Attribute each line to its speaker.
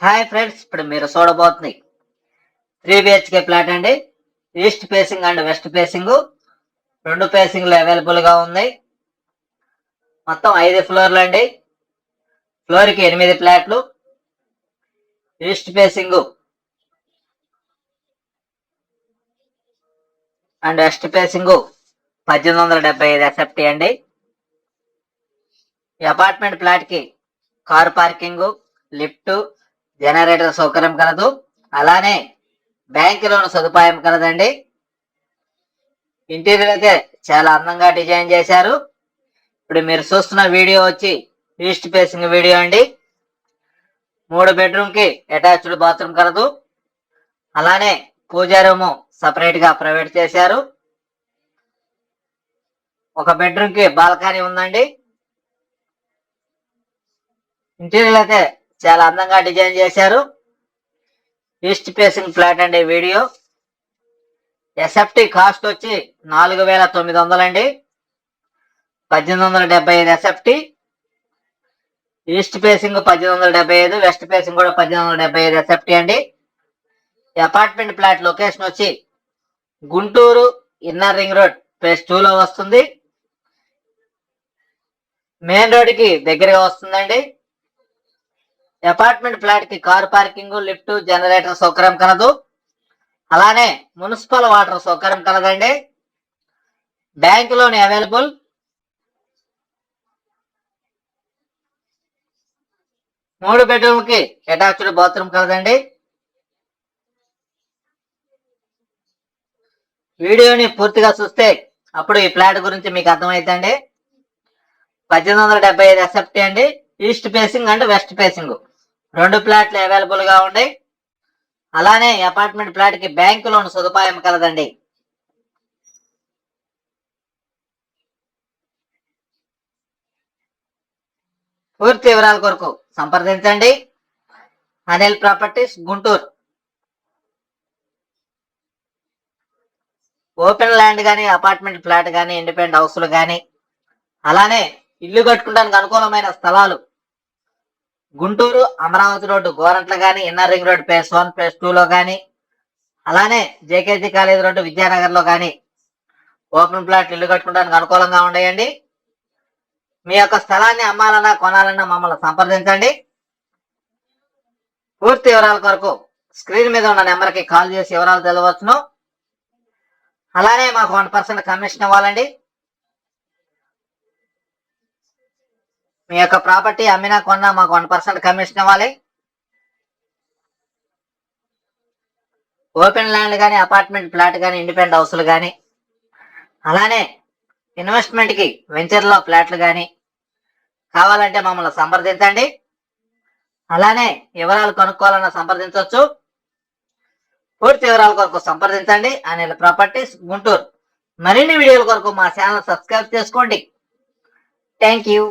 Speaker 1: Hi friends ఇప్పుడు మీరు చూడబోతుంది త్రీ బిహెచ్కే ఫ్లాట్ అండి. East facing and west facing. రెండు ఫేసింగ్లు అవైలబుల్గా ఉన్నాయి. మొత్తం ఐదు ఫ్లోర్లు అండి. ఫ్లోర్కి ఎనిమిది ఫ్లాట్లు. East facing and west facing పద్దెనిమిది వందల డెబ్బై ఐదు ఎస్ఎఫ్టీ అండి. ఈ అపార్ట్మెంట్ ప్లాట్కి కార్ పార్కింగ్ లిఫ్ట్ జనరేటర్ సౌకర్యం కలదు. అలానే బ్యాంక్ లోన్ సదుపాయం కలదండి. ఇంటీరియర్ అయితే చాలా అందంగా డిజైన్ చేశారు. ఇప్పుడు మీరు చూస్తున్న వీడియో వచ్చి ఈస్ట్ ఫేసింగ్ వీడియో అండి. మూడు బెడ్రూమ్కి అటాచ్డ్ బాత్రూమ్ కలదు. అలానే పూజా రూము సపరేట్గా ప్రైవేట్ చేశారు. ఒక బెడ్రూమ్కి బాల్కనీ ఉందండి. ఇంటీరియర్ అయితే చాలా అందంగా డిజైన్ చేశారు. ఈస్ట్ ఫేసింగ్ ఫ్లాట్ అండి వీడియో. ఎస్ఎఫ్టి కాస్ట్ వచ్చి నాలుగు వేల తొమ్మిది వందలండి పద్దెనిమిది వందల డెబ్బై ఐదు ఎస్ఎఫ్టి ఈస్ట్ ఫేసింగ్ పద్దెనిమిది వందల డెబ్బై ఐదు వెస్ట్ ఫేసింగ్ కూడా పద్దెనిమిది వందల డెబ్బై ఐదు ఎస్ఎఫ్టి అండి. అపార్ట్మెంట్ ఫ్లాట్ లొకేషన్ వచ్చి Guntur inner ring road phase టూలో వస్తుంది. మెయిన్ రోడ్కి దగ్గరగా వస్తుందండి. అపార్ట్మెంట్ ఫ్లాట్కి కార్ పార్కింగ్ లిఫ్ట్ జనరేటర్ సౌకర్యం కలదు. అలానే మున్సిపల్ వాటర్ సౌకర్యం కలదండి. Bank loan available. మూడు బెడ్రూమ్కి అటాచ్డ్ బాత్రూమ్ కలదండి. వీడియోని పూర్తిగా చూస్తే అప్పుడు ఈ ఫ్లాట్ గురించి మీకు అర్థమైందండి పద్దెనిమిది వందల డెబ్బై ఐదు ఎస్ఎఫ్టీ అండి. East facing and west facing. రెండు ఫ్లాట్లు అవైలబుల్గా ఉన్నాయి అలానే అపార్ట్మెంట్ ఫ్లాట్కి బ్యాంకు లోన్ సదుపాయం కలదండి. పూర్తి వివరాల కొరకు సంప్రదించండి. Anil properties Guntur. Open land కానీ అపార్ట్మెంట్ ఫ్లాట్ కానీ ఇండిపెండెంట్ హౌస్లు కానీ అలానే ఇల్లు కట్టుకోవడానికి అనుకూలమైన స్థలాలు గుంటూరు అమరావతి రోడ్డు గోరంట్ల గాని inner ring road phase one phase టూలో కానీ అలానే జేకేజీ కాలేజ్ రోడ్డు విద్యానగర్లో కానీ ఓపెన్ ప్లాట్ ఇల్లు కట్టుకోవడానికి అనుకూలంగా ఉండేయండి. మీ యొక్క స్థలాన్ని అమ్మాలన్నా కొనాలన్నా మమ్మల్ని సంప్రదించండి. పూర్తి వివరాల కొరకు స్క్రీన్ మీద ఉన్న నెంబర్కి కాల్ చేసి వివరాలు తెలవచ్చును. అలానే మాకు వన్ పర్సెంట్ కమిషన్ ఇవ్వాలండి. మీ యొక్క ప్రాపర్టీ అమ్మినా కొన్నా మాకు వన్ పర్సెంట్ కమిషన్ ఇవ్వాలి. ఓపెన్ ల్యాండ్ కానీ అపార్ట్మెంట్ ఫ్లాట్ కానీ ఇండిపెండెంట్ హౌస్లు కానీ అలానే ఇన్వెస్ట్మెంట్కి వెంచర్లో ప్లాట్లు ఫ్లాట్లు కానీ కావాలంటే మమ్మల్ని సంప్రదించండి. అలానే వివరాలు కనుక్కోవాలన్నా సంప్రదించవచ్చు. పూర్తి వివరాల కొరకు సంప్రదించండి. అనిల్ ప్రాపర్టీస్ గుంటూరు. మరిన్ని వీడియోల కొరకు మా ఛానల్ సబ్స్క్రైబ్ చేసుకోండి. Thank you.